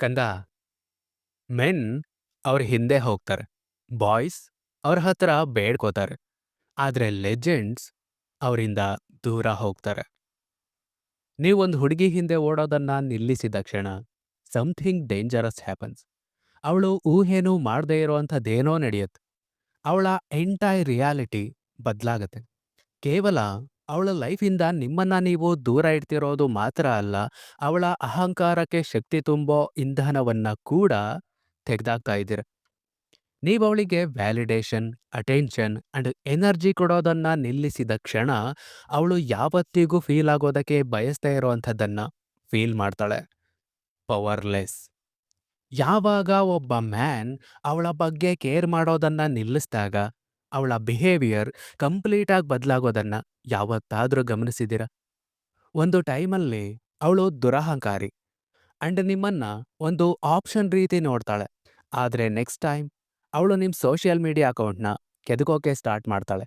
ಕಂದ, ಮೆನ್ ಅವ್ರ ಹಿಂದೆ ಹೋಗ್ತಾರೆ. ಬಾಯ್ಸ್ ಅವ್ರ ಹತ್ರ ಬೇಡ್ಕೋತಾರೆ. ಆದರೆ ಲೆಜೆಂಡ್ಸ್ ಅವರಿಂದ ದೂರ ಹೋಗ್ತಾರೆ. ನೀವೊಂದು ಹುಡುಗಿ ಹಿಂದೆ ಓಡೋದನ್ನ ನಿಲ್ಲಿಸಿದ ಕ್ಷಣ ಸಮಥಿಂಗ್ ಡೇಂಜರಸ್ ಹ್ಯಾಪನ್ಸ್ ಅವಳು ಊಹೇನೂ ಮಾಡದೇ ಇರೋವಂಥದ್ದೇನೋ ನಡೆಯುತ್ತೆ. ಅವಳ ಎಂಟೈರ್ ರಿಯಾಲಿಟಿ ಬದಲಾಗತ್ತೆ. ಕೇವಲ ಅವಳ ಲೈಫಿಂದ ನಿಮ್ಮನ್ನ ನೀವು ದೂರ ಇಡ್ತಿರೋದು ಮಾತ್ರ ಅಲ್ಲ, ಅವಳ ಅಹಂಕಾರಕ್ಕೆ ಶಕ್ತಿ ತುಂಬೋ ಇಂಧನವನ್ನ ಕೂಡ ತೆಗೆದಾಕ್ತಾ ಇದ್ದೀರ. ನೀವು ಅವಳಿಗೆ ವ್ಯಾಲಿಡೇಷನ್, ಅಟೆನ್ಷನ್ ಅಂಡ್ ಎನರ್ಜಿ ಕೊಡೋದನ್ನ ನಿಲ್ಲಿಸಿದ ಕ್ಷಣ ಅವಳು ಯಾವತ್ತಿಗೂ ಫೀಲ್ ಆಗೋದಕ್ಕೆ ಬಯಸ್ತಾ ಇರೋವಂಥದ್ದನ್ನ ಫೀಲ್ ಮಾಡ್ತಾಳೆ. ಪವರ್ಲೆಸ್. ಯಾವಾಗ ಒಬ್ಬ ಮ್ಯಾನ್ ಅವಳ ಬಗ್ಗೆ ಕೇರ್ ಮಾಡೋದನ್ನ ನಿಲ್ಲಿಸಿದಾಗ ಅವಳ ಬಿಹೇವಿಯರ್ ಕಂಪ್ಲೀಟಾಗಿ ಬದಲಾಗೋದನ್ನ ಯಾವತ್ತಾದ್ರೂ ಗಮನಿಸಿದ್ದೀರಾ? ಒಂದು ಟೈಮಲ್ಲಿ ಅವಳು ದುರಹಂಕಾರಿ ಅಂಡ್ ನಿಮ್ಮನ್ನ ಒಂದು ಆಪ್ಷನ್ ರೀತಿ ನೋಡ್ತಾಳೆ. ಆದ್ರೆ ನೆಕ್ಸ್ಟ್ ಟೈಮ್ ಅವಳು ನಿಮ್ಮ ಸೋಷಿಯಲ್ ಮೀಡಿಯಾ ಅಕೌಂಟ್ನ ಕೆದಕೋಕೆ ಸ್ಟಾರ್ಟ್ ಮಾಡ್ತಾಳೆ.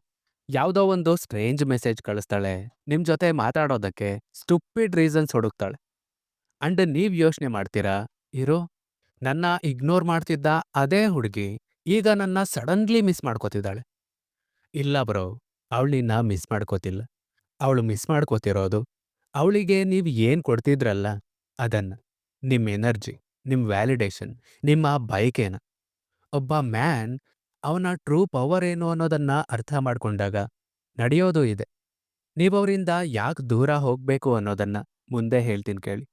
ಯಾವುದೋ ಒಂದು ಸ್ಟ್ರೇಂಜ್ ಮೆಸೇಜ್ ಕಳಿಸ್ತಾಳೆ. ನಿಮ್ಮ ಜೊತೆ ಮಾತಾಡೋದಕ್ಕೆ ಸ್ಟುಪಿಡ್ ರೀಸನ್ಸ್ ಹುಡುಕ್ತಾಳೆ. ಅಂಡ್ ನೀವ್ ಯೋಚನೆ ಮಾಡ್ತೀರಾ? ಇರೋ, ನನ್ನ ಇಗ್ನೋರ್ ಮಾಡ್ತಿದ್ದ ಅದೇ ಹುಡುಗಿ ಈಗ ನನ್ನ ಸಡನ್ಲಿ ಮಿಸ್ ಮಾಡ್ಕೋತಿದ್ದಾಳೆ. ಇಲ್ಲ ಬ್ರೋ, ಅವಳು ನಿನ್ನ ಮಿಸ್ ಮಾಡ್ಕೋತಿಲ್ಲ. ಅವಳು ಮಿಸ್ ಮಾಡ್ಕೋತಿರೋದು, ಅವಳಿಗೆ ನೀವು ಏನ್ ಕೊಡ್ತಿದ್ರಲ್ಲ, ಅದನ್ನ ನಿಮ್ಮ ಎನರ್ಜಿ ನಿಮ್ಮ ವ್ಯಾಲಿಡೇಷನ್, ನಿಮ್ಮ ಬೈಕೇನ ಒಬ್ಬ ಮ್ಯಾನ್, ಅವನ ಟ್ರೂ ಪವರ್ ಏನು ಅನ್ನೋದನ್ನ ಅರ್ಥ ಮಾಡ್ಕೊಂಡಾಗ ನಡೆಯೋದು ಇದೆ. ನೀವವರಿಂದ ಯಾಕೆ ದೂರ ಹೋಗ್ಬೇಕು ಅನ್ನೋದನ್ನ ಮುಂದೆ ಹೇಳ್ತೀನಿ ಕೇಳಿ.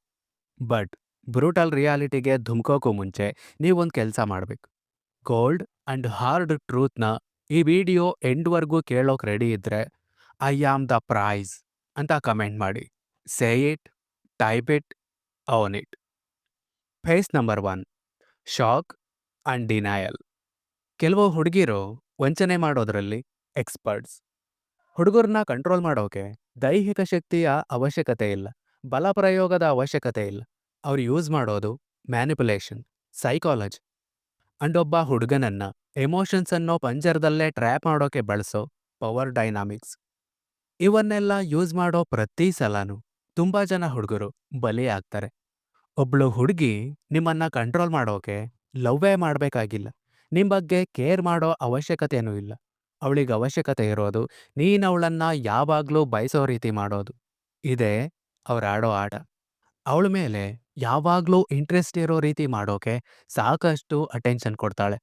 ಬಟ್, ಬ್ರೂಟಲ್ ರಿಯಾಲಿಟಿಗೆ ಧುಮ್ಕೋಕೋ ಮುಂಚೆ ನೀವೊಂದು ಕೆಲಸ ಮಾಡಬೇಕು. ಗೋಲ್ಡ್ ಅಂಡ್ ಹಾರ್ಡ್ ಟ್ರೂತ್ನ ಈ ವಿಡಿಯೋ ಎಂಡ್ವರೆಗೂ ಕೇಳೋಕೆ ರೆಡಿ ಇದ್ದರೆ ಐ ಆಮ್ ದ ಪ್ರೈಸ್ ಅಂತ ಕಮೆಂಟ್ ಮಾಡಿ. Say it, type it, own it. Phase number one, shock and denial. ಕೆಲವು ಹುಡುಗಿರು ವಂಚನೆ ಮಾಡೋದ್ರಲ್ಲಿ ಎಕ್ಸ್ಪರ್ಟ್ಸ್. ಹುಡುಗರನ್ನ ಕಂಟ್ರೋಲ್ ಮಾಡೋಕೆ ದೈಹಿಕ ಶಕ್ತಿಯ ಅವಶ್ಯಕತೆ ಇಲ್ಲ, ಬಲ ಪ್ರಯೋಗದ ಅವಶ್ಯಕತೆ ಇಲ್ಲ. ಅವ್ರು ಯೂಸ್ ಮಾಡೋದು ಮ್ಯಾನಿಪುಲೇಷನ್ ಸೈಕಾಲಜಿ. ಅಂಡ್ ಒಬ್ಬ ಹುಡುಗನನ್ನ ಎಮೋಷನ್ಸ್ ಅನ್ನೋ ಪಂಜರದಲ್ಲೇ ಟ್ರ್ಯಾಪ್ ಮಾಡೋಕೆ ಬಳಸೋ ಪವರ್ ಡೈನಾಮಿಕ್ಸ್ ಇವನ್ನೆಲ್ಲ ಯೂಸ್ ಮಾಡೋ ಪ್ರತಿ ಸಲನೂ ತುಂಬಾ ಜನ ಹುಡುಗರು ಬಲಿ ಆಗ್ತಾರೆ. ಒಬ್ಳು ಹುಡುಗಿ ನಿಮ್ಮನ್ನ ಕಂಟ್ರೋಲ್ ಮಾಡೋಕೆ ಲವ್ವೇ ಮಾಡಬೇಕಾಗಿಲ್ಲ. ನಿಮ್ಮ ಬಗ್ಗೆ ಕೇರ್ ಮಾಡೋ ಅವಶ್ಯಕತೆಯೂ ಇಲ್ಲ. ಅವಳಿಗೆ ಅವಶ್ಯಕತೆ ಇರೋದು ನೀನು ಅವಳನ್ನ ಯಾವಾಗ್ಲೂ ಬಯಸೋ ರೀತಿ ಮಾಡೋದು. ಇದೇ ಅವ್ರು ಆಡೋ ಆಟ. ಅವಳ ಮೇಲೆ ಯಾವಾಗ್ಲೂ ಇಂಟ್ರೆಸ್ಟ್ ಇರೋ ರೀತಿ ಮಾಡೋಕೆ ಸಾಕಷ್ಟು ಅಟೆನ್ಷನ್ ಕೊಡ್ತಾಳೆ.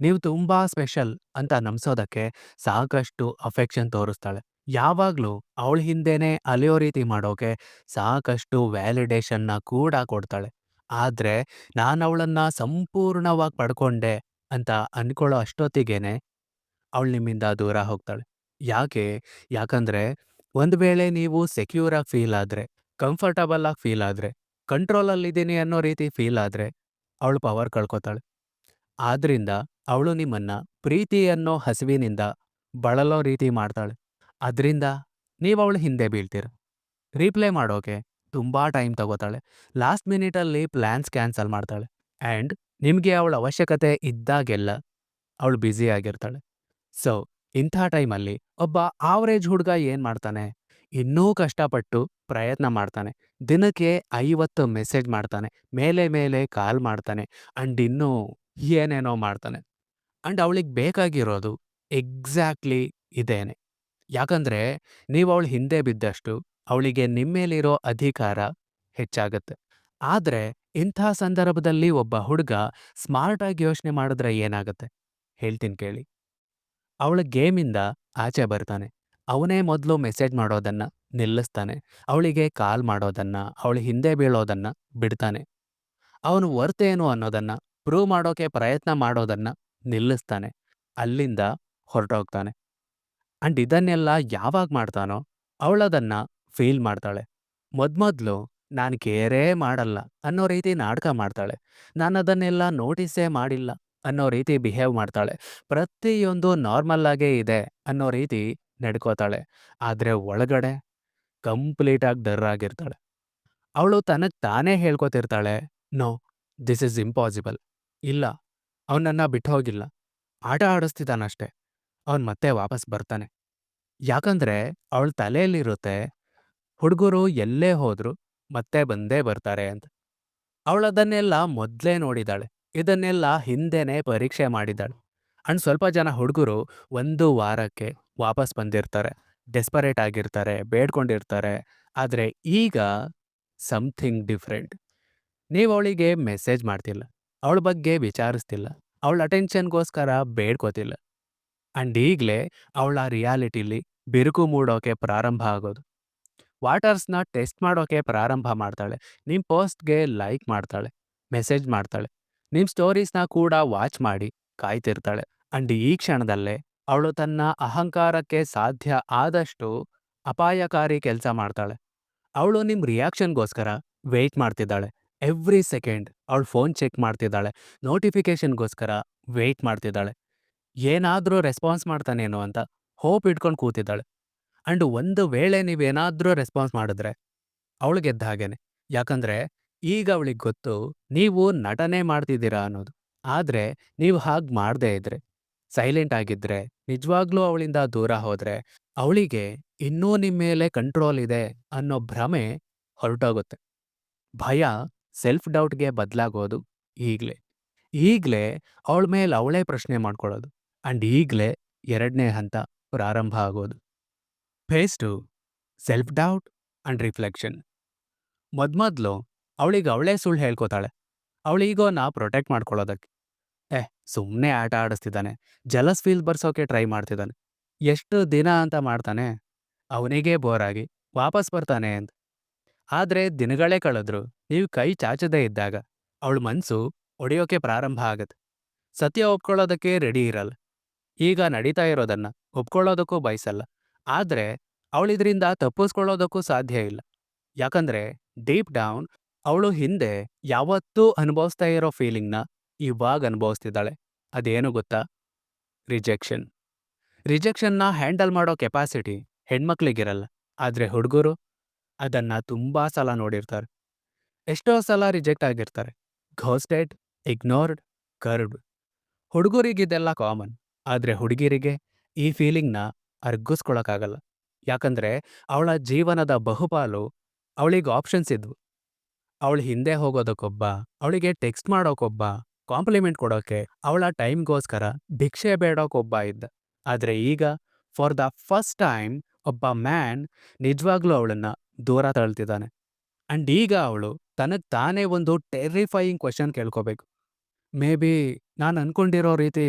ನೀವು ತುಂಬಾ ಸ್ಪೆಷಲ್ ಅಂತ ನಂಬ್ಸೋದಕ್ಕೆ ಸಾಕಷ್ಟು ಅಫೆಕ್ಷನ್ ತೋರಿಸ್ತಾಳೆ. ಯಾವಾಗ್ಲೂ ಅವಳ ಹಿಂದೆನೆ ಅಲಿಯೋ ರೀತಿ ಮಾಡೋಕೆ ಸಾಕಷ್ಟು ವ್ಯಾಲಿಡೇಷನ್ನ ಕೂಡ ಕೊಡ್ತಾಳೆ. ಆದ್ರೆ ನಾನು ಅವಳನ್ನ ಸಂಪೂರ್ಣವಾಗಿ ಪಡ್ಕೊಂಡೆ ಅಂತ ಅನ್ಕೊಳ್ಳೋ ಅಷ್ಟೊತ್ತಿಗೇನೆ ಅವಳು ನಿಮ್ಮಿಂದ ದೂರ ಹೋಗ್ತಾಳೆ. ಯಾಕೆ? ಯಾಕಂದ್ರೆ ಒಂದ್ ವೇಳೆ ನೀವು ಸೆಕ್ಯೂರ್ ಆಗಿ ಫೀಲ್ ಆದ್ರೆ, ಕಂಫರ್ಟಬಲ್ ಆಗಿ ಫೀಲ್ ಆದ್ರೆ, ಕಂಟ್ರೋಲಲ್ಲಿದ್ದೀನಿ ಅನ್ನೋ ರೀತಿ ಫೀಲ್ ಆದ್ರೆ ಅವಳು ಪವರ್ ಕಳ್ಕೊತಾಳೆ. ಆದ್ರಿಂದ ಅವಳು ನಿಮ್ಮನ್ನ ಪ್ರೀತಿ ಅನ್ನೋ ಹಸಿವಿನಿಂದ ಬಳಲೋ ರೀತಿ ಮಾಡ್ತಾಳೆ. ಅದರಿಂದ ನೀವು ಅವಳು ಹಿಂದೆ ಬೀಳ್ತೀರ. ರೀಪ್ಲೈ ಮಾಡೋಕೆ ತುಂಬಾ ಟೈಮ್ ತಗೋತಾಳೆ. ಲಾಸ್ಟ್ ಮಿನಿಟಲ್ಲಿ ಪ್ಲ್ಯಾನ್ಸ್ ಕ್ಯಾನ್ಸಲ್ ಮಾಡ್ತಾಳೆ. ಆ್ಯಂಡ್ ನಿಮಗೆ ಅವಳ ಅವಶ್ಯಕತೆ ಇದ್ದಾಗೆಲ್ಲ ಅವಳು ಬ್ಯುಸಿ ಆಗಿರ್ತಾಳೆ. ಸೊ, ಇಂಥ ಟೈಮಲ್ಲಿ ಒಬ್ಬ ಆವರೇಜ್ ಹುಡುಗ ಏನು ಮಾಡ್ತಾನೆ? ಇನ್ನೂ ಕಷ್ಟಪಟ್ಟು ಪ್ರಯತ್ನ ಮಾಡ್ತಾನೆ. ದಿನಕ್ಕೆ ಐವತ್ತು ಮೆಸೇಜ್ ಮಾಡ್ತಾನೆ. ಮೇಲೆ ಮೇಲೆ ಕಾಲ್ ಮಾಡ್ತಾನೆ. ಅಂಡ್ ಇನ್ನೂ ಏನೇನೋ ಮಾಡ್ತಾನೆ. ಅಂಡ್ ಅವಳಿಗೆ ಬೇಕಾಗಿರೋದು ಎಕ್ಸಾಕ್ಟ್ಲಿ ಇದೇನೆ. ಯಾಕಂದ್ರೆ ನೀವು ಅವಳ ಹಿಂದೆ ಬಿದ್ದಷ್ಟು ಅವಳಿಗೆ ನಿಮ್ಮೇಲಿರೋ ಅಧಿಕಾರ ಹೆಚ್ಚಾಗತ್ತೆ. ಆದ್ರೆ ಇಂಥ ಸಂದರ್ಭದಲ್ಲಿ ಒಬ್ಬ ಹುಡುಗ ಸ್ಮಾರ್ಟಾಗಿ ಯೋಚನೆ ಮಾಡಿದ್ರೆ ಏನಾಗತ್ತೆ? ಹೇಳ್ತೀನಿ ಕೇಳಿ. ಅವಳ ಗೇಮಿಂದ ಆಚೆ ಬರ್ತಾನೆ. ಅವನೇ ಮೊದಲು ಮೆಸೇಜ್ ಮಾಡೋದನ್ನ ನಿಲ್ಲಿಸ್ತಾನೆ. ಅವಳಿಗೆ ಕಾಲ್ ಮಾಡೋದನ್ನ, ಅವಳು ಹಿಂದೆ ಬೀಳೋದನ್ನ ಬಿಡ್ತಾನೆ. ಅವನು ವರ್ತ್ ಏನು ಅನ್ನೋದನ್ನ ಪ್ರೂವ್ ಮಾಡೋಕೆ ಪ್ರಯತ್ನ ಮಾಡೋದನ್ನ ನಿಲ್ಲಿಸ್ತಾನೆ, ಅಲ್ಲಿಂದ ಹೊರಟೋಗ್ತಾನೆ. ಅಂಡ್ ಇದನ್ನೆಲ್ಲ ಯಾವಾಗ ಮಾಡ್ತಾನೋ ಅವಳದನ್ನ ಫೀಲ್ ಮಾಡ್ತಾಳೆ. ಮೊದ್ಮೊದ್ಲು ನಾನು ಕೇರೇ ಮಾಡಲ್ಲ ಅನ್ನೋ ರೀತಿ ನಾಟಕ ಮಾಡ್ತಾಳೆ. ನಾನು ಅದನ್ನೆಲ್ಲ ನೋಟಿಸೇ ಮಾಡಿಲ್ಲ ಅನ್ನೋ ರೀತಿ ಬಿಹೇವ್ ಮಾಡ್ತಾಳೆ. ಪ್ರತಿಯೊಂದು ನಾರ್ಮಲ್ ಆಗೇ ಇದೆ ಅನ್ನೋ ರೀತಿ ನಡ್ಕೋತಾಳೆ. ಆದ್ರೆ ಒಳಗಡೆ ಕಂಪ್ಲೀಟಾಗಿ ಡರ್ ಆಗಿರ್ತಾಳೆ. ಅವಳು ತನಗ್ ತಾನೇ ಹೇಳ್ಕೊತಿರ್ತಾಳೆ, ನೋ ದಿಸ್ ಇಸ್ ಇಂಪಾಸಿಬಲ್ ಇಲ್ಲ ಅವನನ್ನ ಬಿಟ್ಟು ಹೋಗಿಲ್ಲ ಆಟ ಆಡಿಸ್ತಿದ್ದಾನಷ್ಟೆ ಅವನ್ ಮತ್ತೆ ವಾಪಸ್ ಬರ್ತಾನೆ ಯಾಕಂದ್ರೆ ಅವಳ ತಲೆಯಲ್ಲಿರುತ್ತೆ ಹುಡುಗರು ಎಲ್ಲೇ ಹೋದ್ರು ಮತ್ತೆ ಬಂದೇ ಬರ್ತಾರೆ ಅಂತ ಅವಳದನ್ನೆಲ್ಲ ಮೊದ್ಲೇ ನೋಡಿದಾಳೆ. ಇದನ್ನೆಲ್ಲ ಹಿಂದೆನೇ ಪರೀಕ್ಷೆ ಮಾಡಿದಾಳೆ. ಅಂಡ್ ಸ್ವಲ್ಪ ಜನ ಹುಡುಗರು ಒಂದು ವಾರಕ್ಕೆ ವಾಪಸ್ ಬಂದಿರ್ತಾರೆ. ಡೆಸ್ಪರೇಟ್ ಆಗಿರ್ತಾರೆ, ಬೇಡ್ಕೊಂಡಿರ್ತಾರೆ. ಆದ್ರೆ ಈಗ ಸಮಥಿಂಗ್ ಡಿಫರೆಂಟ್. ನೀವು ಅವಳಿಗೆ ಮೆಸೇಜ್ ಮಾಡ್ತಿಲ್ಲ. ಅವಳ ಬಗ್ಗೆ ವಿಚಾರಿಸ್ತಿಲ್ಲ. ಅವಳ ಅಟೆನ್ಷನ್‌ಗೋಸ್ಕರ ಬೇಡ್ಕೋತಿಲ್ಲ. ಅಂಡ್ ಈಗಲೇ ಅವಳ ರಿಯಾಲಿಟಿಲಿ ಬಿರುಕು ಮೂಡೋಕೆ ಪ್ರಾರಂಭ ಆಗೋದು. ವಾಟರ್ಸ್‌ನ ಟೆಸ್ಟ್ ಮಾಡೋಕೆ ಪ್ರಾರಂಭ ಮಾಡ್ತಾಳೆ. ನಿಮ್ಮ ಪೋಸ್ಟ್‌ಗೆ ಲೈಕ್ ಮಾಡ್ತಾಳೆ, ಮೆಸೇಜ್ ಮಾಡ್ತಾಳೆ. ನಿಮ್ಮ ಸ್ಟೋರೀಸ್‌ನ ಕೂಡ ವಾಚ್ ಮಾಡಿ ಕಾಯ್ತಿರ್ತಾಳೆ. ಆ್ಯಂಡ್ ಈ ಕ್ಷಣದಲ್ಲೇ ಅವಳು ತನ್ನ ಅಹಂಕಾರಕ್ಕೆ ಸಾಧ್ಯ ಆದಷ್ಟು ಅಪಾಯಕಾರಿ ಕೆಲಸ ಮಾಡ್ತಾಳೆ. ಅವಳು ನಿಮ್ಮ ರಿಯಾಕ್ಷನ್‌ಗೋಸ್ಕರ ವೆಯ್ಟ್ ಮಾಡ್ತಿದ್ದಾಳೆ. ಎವ್ರಿ ಸೆಕೆಂಡ್ ಅವಳು ಫೋನ್ ಚೆಕ್ ಮಾಡ್ತಿದ್ದಾಳೆ. ನೋಟಿಫಿಕೇಷನ್‌ಗೋಸ್ಕರ ವೆಯ್ಟ್ ಮಾಡ್ತಿದ್ದಾಳೆ. ಏನಾದರೂ ರೆಸ್ಪಾನ್ಸ್ ಮಾಡ್ತಾನೇನೋ ಅಂತ ಹೋಪ್ ಇಟ್ಕೊಂಡು ಕೂತಿದ್ದಾಳೆ. ಅಂಡ್ ಒಂದು ವೇಳೆ ನೀವೇನಾದರೂ ರೆಸ್ಪಾನ್ಸ್ ಮಾಡಿದ್ರೆ ಅವಳು ಗೆದ್ದ ಹಾಗೇನೆ. ಯಾಕಂದ್ರೆ ಈಗ ಅವಳಿಗೆ ಗೊತ್ತು ನೀವು ನಟನೆ ಮಾಡ್ತಿದ್ದೀರಾ ಅನ್ನೋದು. ಆದ್ರೆ ನೀವು ಹಾಗೆ ಮಾಡದೇ ಇದ್ರೆ, ಸೈಲೆಂಟ್ ಆಗಿದ್ರೆ, ನಿಜವಾಗ್ಲೂ ಅವಳಿಂದ ದೂರ ಹೋದರೆ ಅವಳಿಗೆ ಇನ್ನೂ ನಿಮ್ಮ ಮೇಲೆ ಕಂಟ್ರೋಲ್ ಇದೆ ಅನ್ನೋ ಭ್ರಮೆ ಹೊರಟೋಗುತ್ತೆ. ಭಯ ಸೆಲ್ಫ್ ಡೌಟ್‌ಗೆ ಬದಲಾಗೋದು ಈಗಲೇ ಈಗಲೇ ಅವಳ ಮೇಲೆ ಅವಳೇ ಪ್ರಶ್ನೆ ಮಾಡ್ಕೊಳ್ಳೋದು. ಅಂಡ್ ಈಗಲೇ ಎರಡನೇ ಹಂತ ಪ್ರಾರಂಭ ಆಗೋದು. Phase two self doubt and reflection. ಮೊದ್ಮೊದ್ಲು ಅವಳಿಗೆ ಅವಳೇ ಸುಳ್ಳು ಹೇಳ್ಕೋತಾಳೆ. ಅವಳಿಗೋ ನಾ ಪ್ರೊಟೆಕ್ಟ್ ಮಾಡ್ಕೊಳ್ಳೋದಕ್ಕೆ. ಏ ಸುಮ್ಮನೆ ಆಟ ಆಡಿಸ್ತಿದ್ದಾನೆ. ಜಲಸ್ ಫೀಲ್ ಬರ್ಸೋಕೆ ಟ್ರೈ ಮಾಡ್ತಿದ್ದಾನೆ. ಎಷ್ಟು ದಿನ ಅಂತ ಮಾಡ್ತಾನೆ. ಅವನಿಗೇ ಬೋರಾಗಿ ವಾಪಸ್ ಬರ್ತಾನೆ ಅಂತ. ಆದ್ರೆ ದಿನಗಳೇ ಕಳೆದ್ರು ನೀವು ಕೈ ಚಾಚದೇ ಇದ್ದಾಗ ಅವಳ ಮನ್ಸು ಒಡೆಯೋಕೆ ಪ್ರಾರಂಭ ಆಗತ್ತೆ. ಸತ್ಯ ಒಪ್ಕೊಳ್ಳೋದಕ್ಕೆ ರೆಡಿ ಇರಲ್ಲ. ಈಗ ನಡೀತಾ ಇರೋದನ್ನ ಒಪ್ಕೊಳ್ಳೋದಕ್ಕೂ ಬಯಸಲ್ಲ. ಆದ್ರೆ ಅವಳಿದ್ರಿಂದ ತಪ್ಪಿಸ್ಕೊಳ್ಳೋದಕ್ಕೂ ಸಾಧ್ಯ ಇಲ್ಲ. ಯಾಕಂದ್ರೆ ಡೀಪ್ ಡೌನ್ ಅವಳು ಹಿಂದೆ ಯಾವತ್ತೂ ಅನುಭವಿಸ್ತಾ ಇರೋ ಫೀಲಿಂಗ್‌ನ ಇವಾಗ ಅನುಭವಿಸ್ತಿದ್ದಾಳೆ. ಅದೇನು ಗೊತ್ತಾ? ರಿಜೆಕ್ಷನ್. ರಿಜೆಕ್ಷನ್‌ನ ಹ್ಯಾಂಡಲ್ ಮಾಡೋ ಕೆಪಾಸಿಟಿ ಹೆಣ್ಮಕ್ಳಿಗಿರಲ್ಲ. ಆದ್ರೆ ಹುಡುಗರು ಅದನ್ನ ತುಂಬಾ ಸಲ ನೋಡಿರ್ತಾರೆ. ಎಷ್ಟೋ ಸಲ ರಿಜೆಕ್ಟ್ ಆಗಿರ್ತಾರೆ. ಘೋಸ್ಟೆಡ್, ಇಗ್ನೋರ್ಡ್, ಕರ್ಡ್ ಹುಡುಗರಿಗೆ ಇದೆಲ್ಲ ಕಾಮನ್. ಆದ್ರೆ ಹುಡುಗಿರಿಗೆ ಈ ಫೀಲಿಂಗ್‌ನ ಅರ್ಗಿಸ್ಕೊಳಕ್ಕಾಗಲ್ಲ. ಯಾಕಂದ್ರೆ ಅವಳ ಜೀವನದ ಬಹುಪಾಲು ಅವಳಿಗೆ ಆಪ್ಷನ್ಸ್ ಇದ್ವು. ಅವಳು ಹಿಂದೆ ಹೋಗೋದಕ್ಕೊಬ್ಬ, ಅವಳಿಗೆ ಟೆಕ್ಸ್ಟ್ ಮಾಡೋಕೊಬ್ಬ, ಕಾಂಪ್ಲಿಮೆಂಟ್ ಕೊಡೋಕೆ, ಅವಳ ಟೈಮ್‌ಗೋಸ್ಕರ ಭಿಕ್ಷೆ ಬೇಡೋಕೊಬ್ಬ ಇದ್ದ. ಆದ್ರೆ ಈಗ ಫಾರ್ ದ ಫಸ್ಟ್ ಟೈಮ್ ಒಬ್ಬ ಮ್ಯಾನ್ ನಿಜವಾಗ್ಲೂ ಅವಳನ್ನ ದೂರ ತಳ್ತಿದ್ದಾನೆ. ಅಂಡ್ ಈಗ ಅವಳು ತನಗೆ ತಾನೇ ಒಂದು ಟೆರಿಫೈಯಿಂಗ್ ಕ್ವೆಶ್ಚನ್ ಕೇಳ್ಕೋಬೇಕು. ಮೇ ಬಿ ನಾನು ಅನ್ಕೊಂಡಿರೋ ರೀತಿ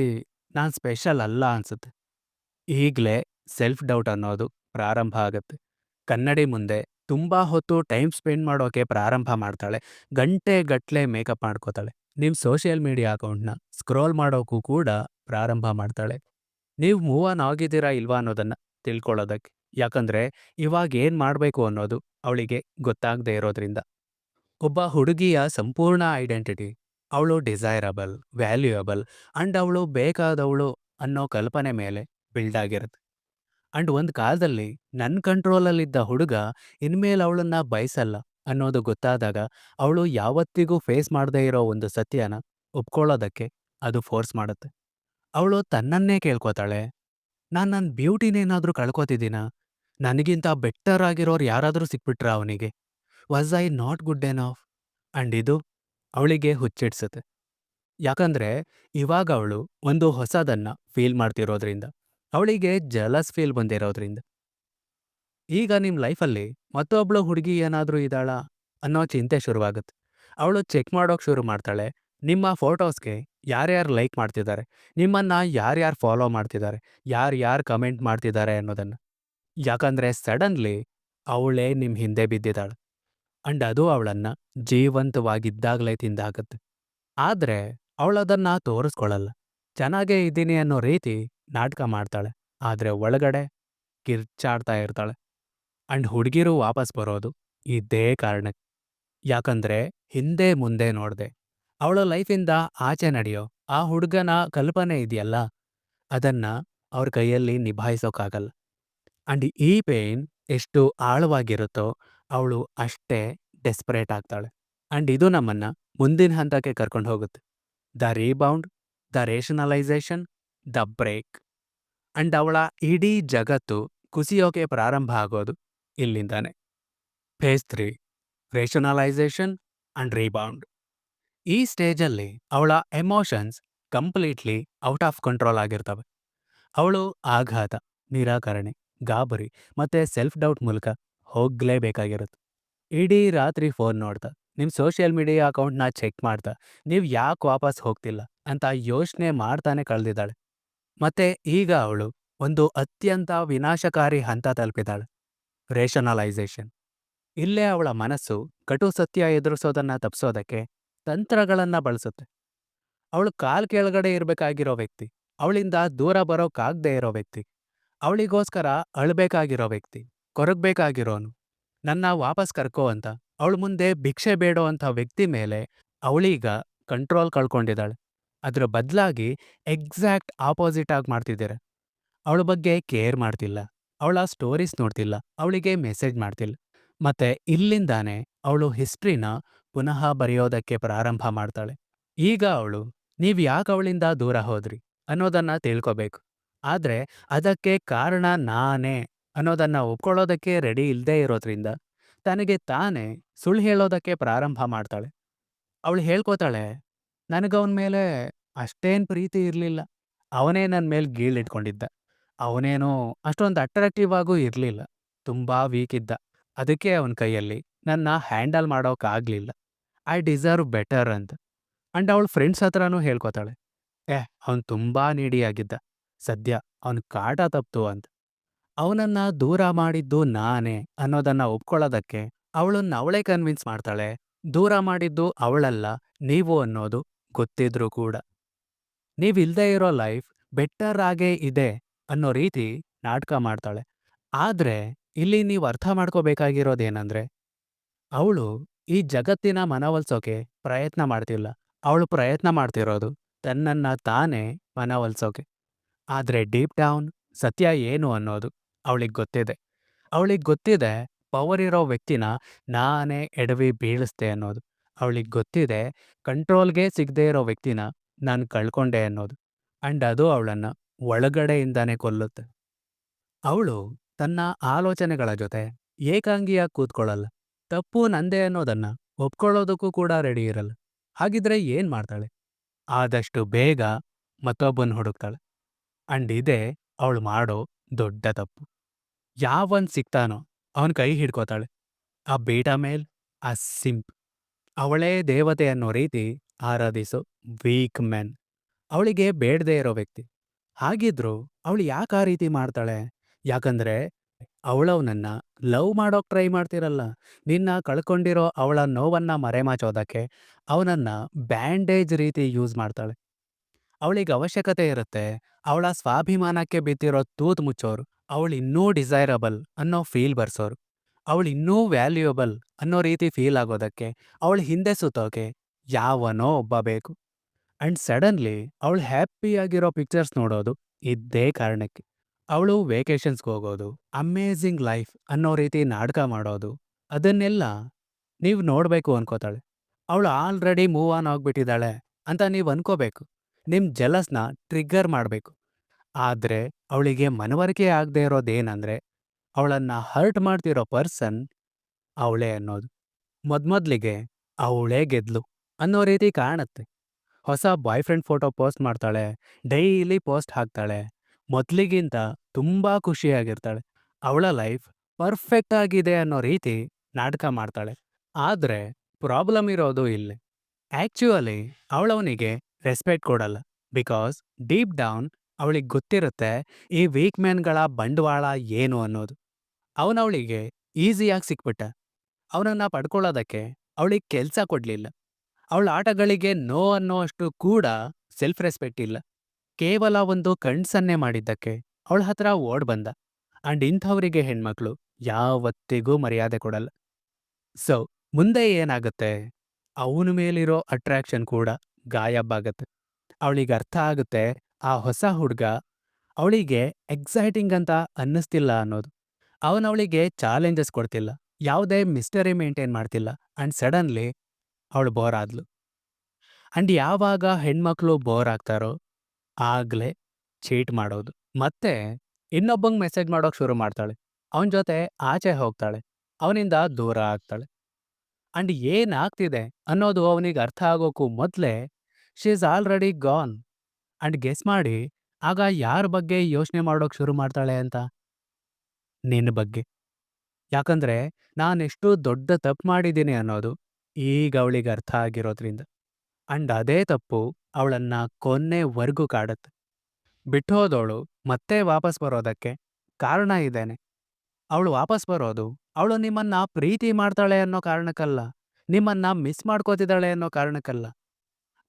ನಾನು ಸ್ಪೆಷಲ್ ಅಲ್ಲ ಅನ್ಸುತ್ತೆ. ಈಗಲೇ ಸೆಲ್ಫ್ ಡೌಟ್ ಅನ್ನೋದು ಪ್ರಾರಂಭ ಆಗುತ್ತೆ ಕನ್ನಡಿ ಮುಂದೆ ತುಂಬಾ ಹೊತ್ತು ಟೈಮ್ ಸ್ಪೆಂಡ್ ಮಾಡೋಕೆ ಪ್ರಾರಂಭ ಮಾಡ್ತಾಳೆ. ಗಂಟೆಗಟ್ಲೆ ಮೇಕಪ್ ಮಾಡ್ಕೋತಾಳೆ. ನಿಮ್ಮ ಸೋಷಿಯಲ್ ಮೀಡಿಯಾ ಅಕೌಂಟ್‌ನ ಸ್ಕ್ರೋಲ್ ಮಾಡೋಕ್ಕೂ ಕೂಡ ಪ್ರಾರಂಭ ಮಾಡ್ತಾಳೆ. ನೀವು ಮೂವ್ ಆನ್ ಆಗಿದ್ದೀರಾ ಇಲ್ವಾ ಅನ್ನೋದನ್ನ ತಿಳ್ಕೊಳ್ಳೋದಕ್ಕೆ. ಯಾಕಂದ್ರೆ ಇವಾಗ ಏನ್ ಮಾಡ್ಬೇಕು ಅನ್ನೋದು ಅವಳಿಗೆ ಗೊತ್ತಾಗ್ದೇ ಇರೋದ್ರಿಂದ. ಒಬ್ಬ ಹುಡುಗಿಯ ಸಂಪೂರ್ಣ ಐಡೆಂಟಿಟಿ ಅವಳು ಡಿಸೈರಬಲ್, ವ್ಯಾಲ್ಯೂಯಬಲ್ ಅಂಡ್ ಅವಳು ಬೇಕಾದವಳು ಅನ್ನೋ ಕಲ್ಪನೆ ಮೇಲೆ ಬಿಲ್ಡ್ ಆಗಿರುತ್ತೆ. ಅಂಡ್ ಒಂದ್ ಕಾಲದಲ್ಲಿ ನನ್ ಕಂಟ್ರೋಲಲ್ಲಿದ್ದ ಹುಡುಗ ಇನ್ಮೇಲೆ ಅವಳನ್ನ ಬಯಸಲ್ಲ ಅನ್ನೋದು ಗೊತ್ತಾದಾಗ ಅವಳು ಯಾವತ್ತಿಗೂ ಫೇಸ್ ಮಾಡದೇ ಇರೋ ಒಂದು ಸತ್ಯನ ಒಪ್ಕೊಳ್ಳೋದಕ್ಕೆ ಅದು ಫೋರ್ಸ್ ಮಾಡುತ್ತೆ. ಅವಳು ತನ್ನನ್ನೇ ಕೇಳ್ಕೊತಾಳೆ, ನಾನ್ ನನ್ನ ಬ್ಯೂಟಿನೇನಾದ್ರೂ ಕಳ್ಕೊತಿದ್ದೀನಾ? ನನಗಿಂತ ಬೆಟರ್ ಆಗಿರೋರು ಯಾರಾದರೂ ಸಿಕ್ಬಿಟ್ರಾ ಅವನಿಗೆ? Was I not good enough? And ಇದು ಅವಳಿಗೆ ಹುಚ್ಚಿಡ್ಸುತ್ತೆ. ಯಾಕಂದ್ರೆ ಇವಾಗ ಅವಳು ಒಂದು ಹೊಸದನ್ನ ಫೀಲ್ ಮಾಡ್ತಿರೋದ್ರಿಂದ. ಅವಳಿಗೆ ಜಲಸ್ ಫೀಲ್ ಬಂದಿರೋದ್ರಿಂದ. ಈಗ ನಿಮ್ ಲೈಫಲ್ಲಿ ಮತ್ತೊಬ್ಳು ಹುಡುಗಿ ಏನಾದ್ರೂ ಇದ್ದಾಳ ಅನ್ನೋ ಚಿಂತೆ ಶುರುವಾಗುತ್ತೆ. ಅವಳು ಚೆಕ್ ಮಾಡೋಕ್ ಶುರು ಮಾಡ್ತಾಳೆ. ನಿಮ್ಮ ಫೋಟೋಸ್‌ಗೆ ಯಾರ್ಯಾರು ಲೈಕ್ ಮಾಡ್ತಿದ್ದಾರೆ, ನಿಮ್ಮನ್ನ ಯಾರ್ಯಾರು ಫಾಲೋ ಮಾಡ್ತಿದ್ದಾರೆ, ಯಾರ್ಯಾರು ಕಮೆಂಟ್ ಮಾಡ್ತಿದ್ದಾರೆ ಅನ್ನೋದನ್ನ. ಯಾಕಂದ್ರೆ ಸಡನ್ಲಿ ಅವಳೇ ನಿಮ್ ಹಿಂದೆ ಬಿದ್ದಿದ್ದಾಳೆ. ಅಂಡ್ ಅದು ಅವಳನ್ನ ಜೀವಂತವಾಗಿದ್ದಾಗಲೇ ತಿಂದಾಗತ್ತೆ ಆದ್ರೆ ಅವಳದನ್ನ ತೋರಿಸ್ಕೊಳ್ಳಲ್ಲ ಚೆನ್ನಾಗೇ ಇದ್ದೀನಿ ಅನ್ನೋ ರೀತಿ ನಾಟಕ ಮಾಡ್ತಾಳೆ. ಆದ್ರೆ ಒಳಗಡೆ ಕಿರ್ಚಾಡ್ತಾ ಇರ್ತಾಳೆ. ಅಂಡ್ ಹುಡುಗಿರು ವಾಪಸ್ ಬರೋದು ಇದೇ ಕಾರಣಕ್ಕೆ. ಯಾಕಂದ್ರೆ ಹಿಂದೆ ಮುಂದೆ ನೋಡ್ದೆ ಅವಳ ಲೈಫಿಂದ ಆಚೆ ನಡೆಯೋ ಆ ಹುಡುಗನ ಕಲ್ಪನೆ ಇದೆಯಲ್ಲ, ಅದನ್ನ ಅವ್ರ ಕೈಯಲ್ಲಿ ನಿಭಾಯಿಸೋಕ್ಕಾಗಲ್ಲ. ಅಂಡ್ ಈ ಪೇಯ್ನ್ ಎಷ್ಟು ಆಳವಾಗಿರುತ್ತೋ ಅವಳು ಅಷ್ಟೇ ಡೆಸ್ಪರೇಟ್ ಆಗ್ತಾಳೆ. ಅಂಡ್ ಇದು ನಮ್ಮನ್ನ ಮುಂದಿನ ಹಂತಕ್ಕೆ ಕರ್ಕೊಂಡು ಹೋಗುತ್ತೆ. The rebound, the rationalisation, the break. And ಅವಳ ಇಡೀ ಜಗತ್ತು ಕುಸಿಯೋಕೆ ಪ್ರಾರಂಭ ಆಗೋದು ಇಲ್ಲಿಂದಾನೆ. Phase three rationalisation and rebound. ಈ ಸ್ಟೇಜಲ್ಲಿ ಅವಳ emotions completely out of control ಆಗಿರ್ತವೆ ಅವಳು ಆಘಾತ ನಿರಾಕರಣೆ ಗಾಬರಿ ಮತ್ತೆ ಸೆಲ್ಫ್ ಡೌಟ್ ಮೂಲಕ ಹೋಗಲೇಬೇಕಾಗಿರುತ್ತೆ. ಇಡೀ ರಾತ್ರಿ ಫೋನ್ ನೋಡ್ತಾ ನಿಮ್ಮ ಸೋಷಿಯಲ್ ಮೀಡಿಯಾ ಅಕೌಂಟ್ನ ಚೆಕ್ ಮಾಡ್ತಾ, ನೀವು ಯಾಕೆ ವಾಪಸ್ ಹೋಗ್ತಿಲ್ಲ ಅಂತ ಯೋಚನೆ ಮಾಡ್ತಾನೆ ಕಳೆದಿದ್ದಾಳೆ. ಮತ್ತೆ ಈಗ ಅವಳು ಒಂದು ಅತ್ಯಂತ ವಿನಾಶಕಾರಿ ಹಂತ ತಲುಪಿದ್ದಾಳೆ. ರೇಷನಲೈಸೇಷನ್ ಇಲ್ಲೇ ಅವಳ ಮನಸ್ಸು ಕಟು ಸತ್ಯ ಎದುರಿಸೋದನ್ನ ತಪ್ಪಿಸೋದಕ್ಕೆ ತಂತ್ರಗಳನ್ನ ಬಳಸುತ್ತೆ. ಅವಳು ಕಾಲ್ ಕೆಳಗಡೆ ಇರಬೇಕಾಗಿರೋ ವ್ಯಕ್ತಿ, ಅವಳಿಂದ ದೂರ ಬರೋಕ್ಕಾಗದೇ ಇರೋ ವ್ಯಕ್ತಿ ಅವಳಿಗೋಸ್ಕರ ಅಳ್ಬೇಕಾಗಿರೋ ವ್ಯಕ್ತಿ, ಕೊರಗ್ಬೇಕಾಗಿರೋನು, ನನ್ನ ವಾಪಸ್ ಕರ್ಕೋ ಅಂತ. ಅವಳ ಮುಂದೆ ಭಿಕ್ಷೆ ಬೇಡೋ ಅಂಥ ವ್ಯಕ್ತಿ ಮೇಲೆ ಅವಳೀಗ ಕಂಟ್ರೋಲ್ ಕಳ್ಕೊಂಡಿದ್ದಾಳೆ. ಅದರ ಬದಲಾಗಿ ಎಕ್ಸಾಕ್ಟ್ ಆಪೋಸಿಟ್ ಆಗಿ ಮಾಡ್ತಿದ್ದೀರ. ಅವಳ ಬಗ್ಗೆ ಕೇರ್ ಮಾಡ್ತಿಲ್ಲ. ಅವಳ ಸ್ಟೋರೀಸ್ ನೋಡ್ತಿಲ್ಲ. ಅವಳಿಗೆ ಮೆಸೇಜ್ ಮಾಡ್ತಿಲ್ಲ. ಮತ್ತೆ ಇಲ್ಲಿಂದಾನೆ ಅವಳು ಹಿಸ್ಟ್ರಿನ ಪುನಃ ಬರೆಯೋದಕ್ಕೆ ಪ್ರಾರಂಭ ಮಾಡ್ತಾಳೆ. ಈಗ ಅವಳು ನೀವು ಯಾಕೆ ಅವಳಿಂದ ದೂರ ಹೋದ್ರಿ? ಅನ್ನೋದನ್ನ ತಿಳ್ಕೊಬೇಕು. ಆದ್ರೆ ಅದಕ್ಕೆ ಕಾರಣ ನಾನೇ ಅನ್ನೋದನ್ನ ಒಪ್ಕೊಳ್ಳೋದಕ್ಕೆ ರೆಡಿ ಇಲ್ಲದೆ ಇರೋದ್ರಿಂದ ತನಗೆ ತಾನೇ ಸುಳ್ಳು ಹೇಳೋದಕ್ಕೆ ಪ್ರಾರಂಭ ಮಾಡ್ತಾಳೆ. ಅವಳು ಹೇಳ್ಕೋತಾಳೆ ನನಗವನ ಮೇಲೆ ಅಷ್ಟೇನ್ ಪ್ರೀತಿ ಇರಲಿಲ್ಲ. ಅವನೇ ನನ್ನ ಮೇಲೆ ಗೀಳಿಟ್ಕೊಂಡಿದ್ದ ಅವನೇನು ಅಷ್ಟೊಂದು ಅಟ್ರಾಕ್ಟಿವ್ ಆಗೂ ಇರಲಿಲ್ಲ. ತುಂಬಾ ವೀಕ್ ಇದ್ದ. ಅದಕ್ಕೆ ಅವನ ಕೈಯಲ್ಲಿ ನನ್ನ ಹ್ಯಾಂಡಲ್ ಮಾಡೋಕ್ಕಾಗ್ಲಿಲ್ಲ ಐ ಡಿಸರ್ವ್ ಬೆಟರ್ ಅಂತ. ಅಂಡ್ ಅವಳ ಫ್ರೆಂಡ್ಸ್ ಹತ್ರನೂ ಹೇಳ್ಕೊತಾಳೆ, ಏ, ಅವನು ತುಂಬಾ ನೀಡಿಯಾಗಿದ್ದ ಸದ್ಯ ಅವನ್ ಕಾಟ ತಪ್ತು ಅಂತ. ಅವನನ್ನ ದೂರ ಮಾಡಿದ್ದು ನಾನೇ ಅನ್ನೋದನ್ನ ಒಪ್ಕೊಳ್ಳೋದಕ್ಕೆ ಅವಳನ್ನ ಅವಳೇ ಕನ್ವಿನ್ಸ್ ಮಾಡ್ತಾಳೆ. ದೂರ ಮಾಡಿದ್ದು ಅವಳಲ್ಲ, ನೀವು ಅನ್ನೋದು ಗೊತ್ತಿದ್ರೂ ಕೂಡ. ನೀವಿಲ್ದೇ ಇರೋ ಲೈಫ್ ಬೆಟರ್ ಆಗೇ ಇದೆ ಅನ್ನೋ ರೀತಿ ನಾಟಕ ಮಾಡ್ತಾಳೆ. ಆದ್ರೆ ಇಲ್ಲಿ ನೀವು ಅರ್ಥ ಮಾಡ್ಕೋಬೇಕಾಗಿರೋದೇನಂದ್ರೆ, ಅವಳು ಈ ಜಗತ್ತಿನ ಮನವೊಲ್ಸೋಕೆ ಪ್ರಯತ್ನ ಮಾಡ್ತಿಲ್ಲ. ಅವಳು ಪ್ರಯತ್ನ ಮಾಡ್ತಿರೋದು ತನ್ನನ್ನ ತಾನೇ ಮನವೊಲ್ಸೋಕೆ. ಆದ್ರೆ ಡೀಪ್ ಡೌನ್ ಸತ್ಯ ಏನು ಅನ್ನೋದು ಅವಳಿಗೆ ಗೊತ್ತಿದೆ. ಅವಳಿಗೆ ಗೊತ್ತಿದೆ ಪವರ್ ಇರೋ ವ್ಯಕ್ತಿನ ನಾನೇ ಎಡವಿ ಬೀಳಿಸ್ದೆ ಅನ್ನೋದು. ಅವಳಿಗೆ ಗೊತ್ತಿದೆ ಕಂಟ್ರೋಲ್ಗೆ ಸಿಗದೇ ಇರೋ ವ್ಯಕ್ತಿನ ನಾನು ಕಳ್ಕೊಂಡೆ ಅನ್ನೋದು. ಅಂಡ್ ಅದು ಅವಳನ್ನು ಒಳಗಡೆಯಿಂದಾನೇ ಕೊಲ್ಲುತ್ತೆ. ಅವಳು ತನ್ನ ಆಲೋಚನೆಗಳ ಜೊತೆ ಏಕಾಂಗಿಯಾಗಿ ಕೂತ್ಕೊಳ್ಳಲ್ಲ. ತಪ್ಪು ನಂದೇ ಅನ್ನೋದನ್ನ ಒಪ್ಕೊಳ್ಳೋದಕ್ಕೂ ಕೂಡ ರೆಡಿ ಇರಲ್ಲ. ಹಾಗಿದ್ರೆ ಏನ್ ಮಾಡ್ತಾಳೆ? ಆದಷ್ಟು ಬೇಗ ಮತ್ತೊಬ್ಬನ್ ಹುಡುಕ್ತಾಳೆ. ಅಂಡ್ ಇದೇ ಅವಳು ಮಾಡೋ ದೊಡ್ಡ ತಪ್ಪು. ಯಾವನ್ ಸಿಗ್ತಾನೋ ಅವನ ಕೈ ಹಿಡ್ಕೋತಾಳೆ. ಆ ಬೇಟ ಮೇಲ್, ಆ ಸಿಂಪ್. ಅವಳೇ ದೇವತೆ ಅನ್ನೋ ರೀತಿ ಆರಾಧಿಸೋ ವೀಕ್ ಮೆನ್. ಅವಳಿಗೆ ಬೇಡದೇ ಇರೋ ವ್ಯಕ್ತಿ. ಹಾಗಿದ್ರು ಅವಳು ಯಾಕೆ ಆ ರೀತಿ ಮಾಡ್ತಾಳೆ? ಯಾಕಂದ್ರೆ ಅವಳವನನ್ನ ಲವ್ ಮಾಡೋಕ್ ಟ್ರೈ ಮಾಡ್ತಿರಲ್ಲ. ನಿನ್ನ ಕಳ್ಕೊಂಡಿರೋ ಅವಳ ನೋವನ್ನ ಮರೆಮಾಚೋದಕ್ಕೆ ಅವನನ್ನ ಬ್ಯಾಂಡೇಜ್ ರೀತಿ ಯೂಸ್ ಮಾಡ್ತಾಳೆ. ಅವಳಿಗೆ ಅವಶ್ಯಕತೆ ಇರುತ್ತೆ ಅವಳ ಸ್ವಾಭಿಮಾನಕ್ಕೆ ಬಿದ್ದಿರೋ ತೂತ್ ಮುಚ್ಚೋರು, ಅವಳು ಇನ್ನೂ ಡಿಸೈರಬಲ್ ಅನ್ನೋ ಫೀಲ್ ಬರ್ಸೋರು, ಅವಳು ಇನ್ನೂ ವ್ಯಾಲ್ಯೂಯಬಲ್ ಅನ್ನೋ ರೀತಿ ಫೀಲ್ ಆಗೋದಕ್ಕೆ ಅವಳು ಹಿಂದೆ ಸುತ್ತೋಕೆ ಯಾವನೋ ಒಬ್ಬ ಬೇಕು. ಅಂಡ್ ಸಡನ್ಲಿ ಅವಳು ಹ್ಯಾಪಿಯಾಗಿರೋ ಪಿಕ್ಚರ್ಸ್ ನೋಡೋದು ಇದ್ದೇ ಕಾರಣಕ್ಕೆ. ಅವಳು ವೇಕೇಷನ್ಸ್ಗೆ ಹೋಗೋದು ಅಮೇಝಿಂಗ್ ಲೈಫ್ ಅನ್ನೋ ರೀತಿ ನಾಟಕ ಮಾಡೋದು, ಅದನ್ನೆಲ್ಲ ನೀವು ನೋಡಬೇಕು ಅನ್ಕೋತಾಳೆ. ಅವಳು ಆಲ್ರೆಡಿ ಮೂವ್ ಆನ್ ಆಗಿಬಿಟ್ಟಿದ್ದಾಳೆ ಅಂತ ನೀವು ಅನ್ಕೋಬೇಕು. ನಿಮ್ ಜಲಸ್ನ ಟ್ರಿಗ್ಗರ್ ಮಾಡಬೇಕು. ಆದ್ರೆ ಅವಳಿಗೆ ಮನವರಿಕೆ ಆಗದೆ ಇರೋದೇನಂದ್ರೆ, ಅವಳನ್ನ ಹರ್ಟ್ ಮಾಡ್ತಿರೋ ಪರ್ಸನ್ ಅವಳೇ ಅನ್ನೋದು. ಮೊದ್ಮೊದ್ಲಿಗೆ ಅವಳೇ ಗೆದ್ಲು ಅನ್ನೋ ರೀತಿ ಕಾಣುತ್ತೆ. ಹೊಸ ಬಾಯ್ ಫ್ರೆಂಡ್ ಫೋಟೋ ಪೋಸ್ಟ್ ಮಾಡ್ತಾಳೆ ಡೈಲಿ ಪೋಸ್ಟ್ ಹಾಕ್ತಾಳೆ, ಮೊದ್ಲಿಗಿಂತ ತುಂಬಾ ಖುಷಿಯಾಗಿರ್ತಾಳೆ. ಅವಳ ಲೈಫ್ ಪರ್ಫೆಕ್ಟ್ ಆಗಿದೆ ಅನ್ನೋ ರೀತಿ ನಾಟಕ ಮಾಡ್ತಾಳೆ. ಆದ್ರೆ ಪ್ರಾಬ್ಲಮ್ ಇರೋದು ಇಲ್ಲಿ. ಆ್ಯಕ್ಚುಯಲಿ ಅವಳವನಿಗೆ ರೆಸ್ಪೆಕ್ಟ್ ಕೊಡಲ್ಲ. ಬಿಕಾಸ್ ಡೀಪ್ ಡೌನ್ ಅವಳಿಗೆ ಗೊತ್ತಿರುತ್ತೆ ಈ ವೀಕ್ ಮ್ಯಾನ್ಗಳ ಬಂಡವಾಳ ಏನು ಅನ್ನೋದು. ಅವನವಳಿಗೆ ಈಸಿಯಾಗಿ ಸಿಕ್ಬಿಟ್ಟ. ಅವನನ್ನು ಪಡ್ಕೊಳ್ಳೋದಕ್ಕೆ ಅವಳಿಗೆ ಕೆಲಸ ಕೊಡಲಿಲ್ಲ. ಅವಳ ಆಟಗಳಿಗೆ ನೋ ಅನ್ನೋಷ್ಟು ಕೂಡ ಸೆಲ್ಫ್ ರೆಸ್ಪೆಕ್ಟ್ ಇಲ್ಲ. ಕೇವಲ ಒಂದು ಕಣ್ಸನ್ನೇ ಮಾಡಿದ್ದಕ್ಕೆ ಅವಳ ಹತ್ರ ಓಡ್ ಬಂದ. ಅಂಡ್ ಇಂಥವರಿಗೆ ಹೆಣ್ಮಕ್ಳು ಯಾವತ್ತಿಗೂ ಮರ್ಯಾದೆ ಕೊಡಲ್ಲ. ಸೊ ಮುಂದೆ ಏನಾಗುತ್ತೆ? ಅವನ ಮೇಲಿರೋ ಅಟ್ರಾಕ್ಷನ್ ಕೂಡ ಗಾಯಬ್ ಆಗತ್ತೆ. ಅವಳಿಗೆ ಅರ್ಥ ಆಗುತ್ತೆ, ಆ ಹೊಸ ಹುಡುಗ ಅವಳಿಗೆ ಎಕ್ಸೈಟಿಂಗ್ ಅಂತ ಅನ್ನಿಸ್ತಿಲ್ಲ ಅನ್ನೋದು. ಅವನವಳಿಗೆ ಚಾಲೆಂಜಸ್ ಕೊಡ್ತಿಲ್ಲ, ಯಾವುದೇ ಮಿಸ್ಟರಿ ಮೇಂಟೈನ್ ಮಾಡ್ತಿಲ್ಲ ಅಂಡ್ ಸಡನ್ಲಿ ಅವಳು ಬೋರ್ ಆದ್ಲು. ಅಂಡ್ ಯಾವಾಗ ಹೆಣ್ಮಕ್ಳು ಬೋರ್ ಆಗ್ತಾರೋ ಆಗ್ಲೇ ಚೀಟ್ ಮಾಡೋದು. ಮತ್ತೆ ಇನ್ನೊಬ್ಬಂಗ್ ಮೆಸೇಜ್ ಮಾಡೋಕ್ ಶುರು ಮಾಡ್ತಾಳೆ. ಅವನ ಜೊತೆ ಆಚೆ ಹೋಗ್ತಾಳೆ. ಅವನಿಂದ ದೂರ ಆಗ್ತಾಳೆ. ಅಂಡ್ ಏನಾಗ್ತಿದೆ ಅನ್ನೋದು ಅವನಿಗೆ ಅರ್ಥ ಆಗೋಕ್ಕೂ ಮೊದಲೇ she is already gone and guess ಮಾಡಿ, ಆಗ ಯಾರ ಬಗ್ಗೆ ಯೋಚನೆ ಮಾಡೋಕೆ ಶುರು ಮಾಡ್ತಾಳೆ ಅಂತ? ನಿನ್ನ ಬಗ್ಗೆ. ಯಾಕಂದ್ರೆ ನಾನೆಷ್ಟು ದೊಡ್ಡ ತಪ್ಪು ಮಾಡಿದ್ದೀನಿ ಅನ್ನೋದು ಈಗ ಅವಳಿಗೆ ಅರ್ಥ ಆಗಿರೋದ್ರಿಂದ. ಅಂಡ್ ಅದೇ ತಪ್ಪು ಅವಳನ್ನ ಕೊನೆವರೆಗೂ ಕಾಡುತ್ತೆ. ಬಿಟ್ಟು ಹೋದವಳು ಮತ್ತೆ ವಾಪಸ್ ಬರೋದಕ್ಕೆ ಕಾರಣ ಇದೇನೆ. ಅವಳು ವಾಪಸ್ ಬರೋದು. ಅವಳು ನಿಮ್ಮನ್ನ ಪ್ರೀತಿ ಮಾಡ್ತಾಳೆ ಅನ್ನೋ ಕಾರಣಕ್ಕಲ್ಲ. ನಿಮ್ಮನ್ನ ಮಿಸ್ ಮಾಡ್ಕೋತಿದ್ದಾಳೆ ಅನ್ನೋ ಕಾರಣಕ್ಕಲ್ಲ.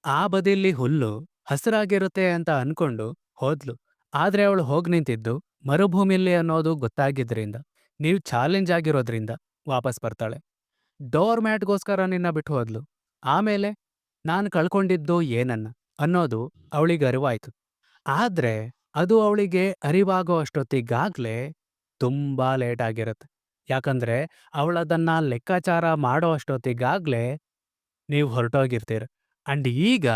ಆ ಬದಿಲಿ ಹುಲ್ಲು ಹಸಿರಾಗಿರುತ್ತೆ ಅಂತ ಅನ್ಕೊಂಡು ಹೋದ್ಲು. ಆದ್ರೆ ಅವಳು ಹೋಗಿ ನಿಂತಿದ್ದು ಮರುಭೂಮಿಲಿ ಅನ್ನೋದು ಗೊತ್ತಾಗಿದ್ರಿಂದ. ನೀವು ಚಾಲೆಂಜ್ ಆಗಿರೋದ್ರಿಂದ ವಾಪಸ್ ಬರ್ತಾಳೆ. ಡೋರ್ ಮ್ಯಾಟ್ಗೋಸ್ಕರ ನಿನ್ನ ಬಿಟ್ಟು ಹೋದ್ಲು. ಆಮೇಲೆ ನಾನು ಕಳ್ಕೊಂಡಿದ್ದು ಏನನ್ನ ಅನ್ನೋದು ಅವಳಿಗೆ ಅರಿವಾಯ್ತು. ಆದ್ರೆ ಅದು ಅವಳಿಗೆ ಅರಿವಾಗೋ ಅಷ್ಟೊತ್ತಿಗಾಗ್ಲೇ ತುಂಬಾ ಲೇಟ್ ಆಗಿರುತ್ತೆ. ಯಾಕಂದ್ರೆ ಅವಳದನ್ನು ಲೆಕ್ಕಾಚಾರ ಮಾಡೋ ಅಷ್ಟೊತ್ತಿಗಾಗಲೇ ನೀವು ಹೊರಟೋಗಿರ್ತೀರ. ಅಂಡ್ ಈಗ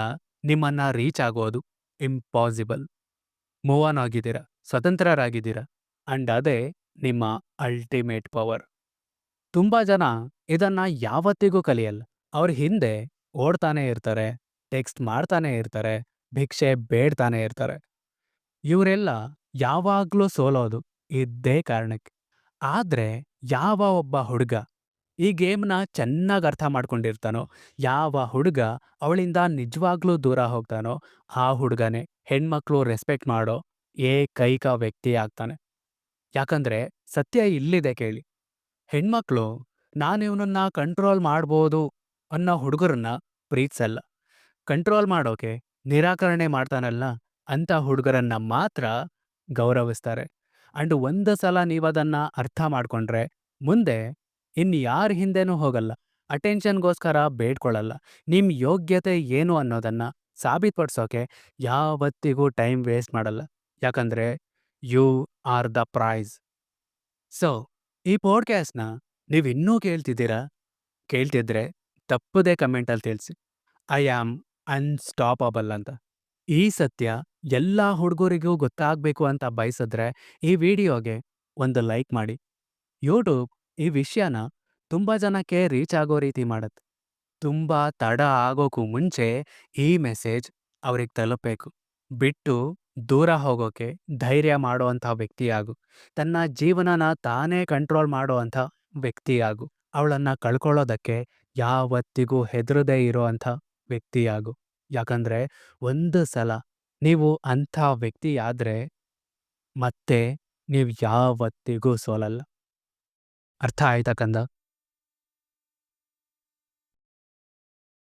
ನಿಮ್ಮನ್ನ ರೀಚ್ ಆಗೋದು ಇಂಪಾಸಿಬಲ್. ಮೂವ್ ಆನ್ ಆಗಿದ್ದೀರ, ಸ್ವತಂತ್ರರಾಗಿದ್ದೀರ. ಅಂಡ್ ಅದೇ ನಿಮ್ಮ ಅಲ್ಟಿಮೇಟ್ ಪವರ್. ತುಂಬಾ ಜನ ಇದನ್ನು ಯಾವತ್ತಿಗೂ ಕಲಿಯಲ್ಲ. ಅವ್ರ ಹಿಂದೆ ಓಡ್ತಾನೆ ಇರ್ತಾರೆ, ಟೆಕ್ಸ್ಟ್ ಮಾಡ್ತಾನೆ ಇರ್ತಾರೆ, ಭಿಕ್ಷೆ ಬೇಡ್ತಾನೆ ಇರ್ತಾರೆ. ಇವರೆಲ್ಲ ಯಾವಾಗಲೂ ಸೋಲೋದು. ಇದ್ದೇ ಕಾರಣಕ್ಕೆ. ಆದ್ರೆ ಯಾವ ಒಬ್ಬ ಹುಡುಗ ಈ ಗೇಮ್ನ ಚೆನ್ನಾಗಿ ಅರ್ಥ ಮಾಡ್ಕೊಂಡಿರ್ತಾನೋ, ಯಾವ ಹುಡುಗ ಅವಳಿಂದ ನಿಜವಾಗ್ಲೂ ದೂರ ಹೋಗ್ತಾನೋ, ಆ ಹುಡುಗನೇ ಹೆಣ್ಮಕ್ಳು ರೆಸ್ಪೆಕ್ಟ್ ಮಾಡೋ ಏಕೈಕ ವ್ಯಕ್ತಿ ಆಗ್ತಾನೆ. ಯಾಕಂದ್ರೆ ಸತ್ಯ ಇಲ್ಲಿದೆ ಕೇಳಿ. ಹೆಣ್ಮಕ್ಳು ನಾನು ಇವನನ್ನ ಕಂಟ್ರೋಲ್ ಮಾಡ್ಬೋದು ಅನ್ನೋ ಹುಡುಗರನ್ನ ಪ್ರೀತಿಸಲ್ಲ. ಕಂಟ್ರೋಲ್ ಮಾಡೋಕೆ ನಿರಾಕರಣೆ ಮಾಡ್ತಾನಲ್ಲ ಅಂತ ಹುಡುಗರನ್ನ ಮಾತ್ರ ಗೌರವಿಸ್ತಾರೆ. ಅಂಡ್ ಒಂದು ಸಲ ನೀವದನ್ನ ಅರ್ಥ ಮಾಡ್ಕೊಂಡ್ರೆ ಮುಂದೆ ಇನ್ಯಾರ ಹಿಂದೆನೂ ಹೋಗಲ್ಲ. ಅಟೆನ್ಷನ್ಗೋಸ್ಕರ ಬೇಡ್ಕೊಳ್ಳಲ್ಲ ನಿಮ್ಮ ಯೋಗ್ಯತೆ ಏನು ಅನ್ನೋದನ್ನ ಸಾಬೀತುಪಡಿಸೋಕೆ ಯಾವತ್ತಿಗೂ ಟೈಮ್ ವೇಸ್ಟ್ ಮಾಡಲ್ಲ. ಯಾಕಂದ್ರೆ you are the prize. So, ಈ ಪಾಡ್ಕ್ಯಾಸ್ಟ್ನ ನೀವು ಇನ್ನೂ ಕೇಳ್ತಿದ್ದೀರಾ? ಕೇಳ್ತಿದ್ರೆ ತಪ್ಪದೇ ಕಮೆಂಟಲ್ಲಿ ತಿಳಿಸಿ. ಐ ಆಮ್ ಅನ್ಸ್ಟಾಪಬಲ್ ಅಂತ. ಈ ಸತ್ಯ ಎಲ್ಲ ಹುಡುಗರಿಗೂ ಗೊತ್ತಾಗಬೇಕು ಅಂತ ಬಯಸಿದ್ರೆ ಈ ವಿಡಿಯೋಗೆ ಒಂದು ಲೈಕ್ ಮಾಡಿ. ಯೂಟ್ಯೂಬ್ ಈ ವಿಷಯನ ತುಂಬ ಜನಕ್ಕೆ ರೀಚ್ ಆಗೋ ರೀತಿ ಮಾಡುತ್ತೆ. ತುಂಬ ತಡ ಆಗೋಕ್ಕೂ ಮುಂಚೆ ಈ ಮೆಸೇಜ್ ಅವ್ರಿಗೆ ತಲುಪಬೇಕು. ಬಿಟ್ಟು ದೂರ ಹೋಗೋಕೆ ಧೈರ್ಯ ಮಾಡೋವಂಥ ವ್ಯಕ್ತಿಯಾಗು. ತನ್ನ ಜೀವನನ ತಾನೇ ಕಂಟ್ರೋಲ್ ಮಾಡೋವಂಥ ವ್ಯಕ್ತಿಯಾಗು. ಅವಳನ್ನು ಕಳ್ಕೊಳ್ಳೋದಕ್ಕೆ ಯಾವತ್ತಿಗೂ ಹೆದರದೇ ಇರೋವಂಥ ವ್ಯಕ್ತಿಯಾಗು. ಯಾಕಂದ್ರೆ ಒಂದು ಸಲ ನೀವು ಅಂಥ ವ್ಯಕ್ತಿಯಾದರೆ ಮತ್ತೆ ನೀವು ಯಾವತ್ತಿಗೂ ಸೋಲಲ್ಲ. ಅರ್ಥ ಆಯ್ತಾ ಕಂದ?